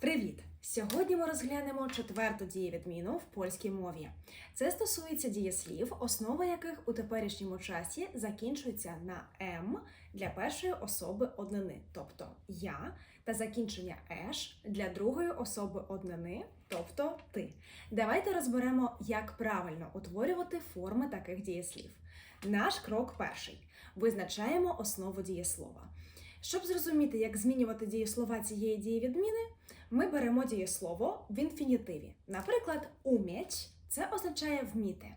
Привіт! Сьогодні ми розглянемо четверту дієвідміну в польській мові. Це стосується дієслів, основа яких у теперішньому часі закінчується на м для першої особи однини, тобто я, та закінчення еш для другої особи однини, тобто ти. Давайте розберемо, як правильно утворювати форми таких дієслів. Наш крок перший: визначаємо основу дієслова. Щоб зрозуміти, як змінювати дієслова цієї дієвідміни, ми беремо дієслово в інфінітиві. Наприклад, уміть це означає вміти.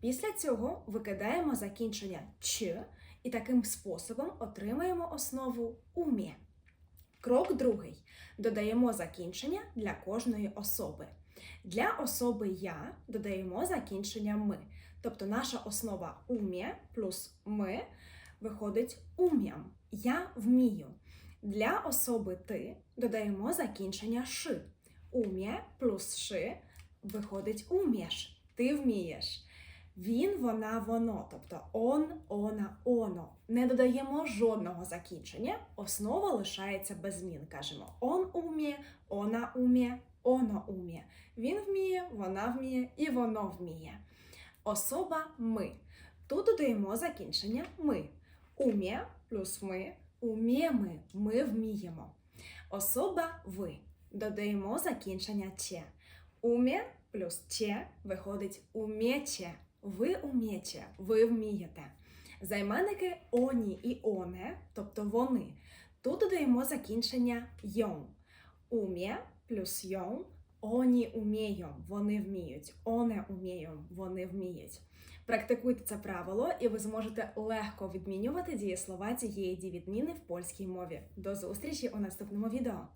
Після цього викидаємо закінчення ч і таким способом отримаємо основу умє. Крок другий. Додаємо закінчення для кожної особи. Для особи я додаємо закінчення ми. Тобто наша основа умє плюс ми виходить ум'ям. Я вмію. Для особи ти додаємо закінчення ши. Ум'є плюс ши виходить умєш. Ти вмієш. Він, вона, воно, тобто он, она, оно. Не додаємо жодного закінчення, основа лишається без змін. Кажемо он уміє, она уміє, оно уміє. Він вміє, вона вміє і воно вміє. Особа ми. Тут додаємо закінчення ми. Умє плюс ми, уміємо, ми вміємо. Особа ви. Додаємо закінчення че. Умє плюс че виходить умєче. Ви умієте, ви вмієте. Займенники оні і оне, тобто вони. Тут додаємо закінчення йом. Умє плюс йом. Оні уміють, вони вміють. Оне уміють, вони вміють. Практикуйте це правило, і ви зможете легко відмінювати дієслова цієї дівідміни в польській мові. До зустрічі у наступному відео!